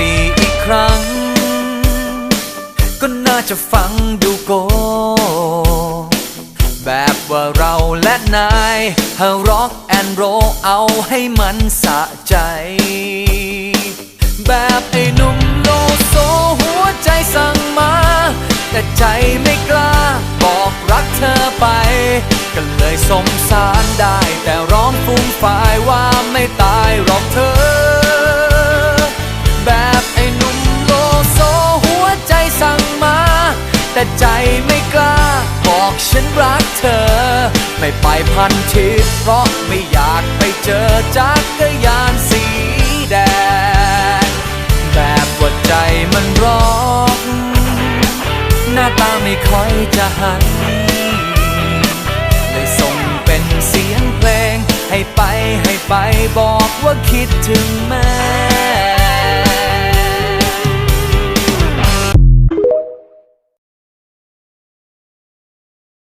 สี่อีกครั้ง ก็น่าจะฟังดูโก แบบว่าเราและนายฮาร็อกแอนโรเอาให้มันสะใจ แบบไอ้หนุ่มโลโซหัวใจสั่งมา แต่ใจไม่กล้าบอกรักเธอไป ก็เลยสงสารได้แต่ แต่ใจไม่กล้า บอกฉันรักเธอ ไม่ไปพันทิพเพราะไม่อยากไปเจอจักรยานสีแดงแบบว่าใจมันร้องหน้าตาไม่ค่อยจะหันเลยส่งเป็นเสียงเพลง ให้ไปให้ไปบอกว่าคิดถึง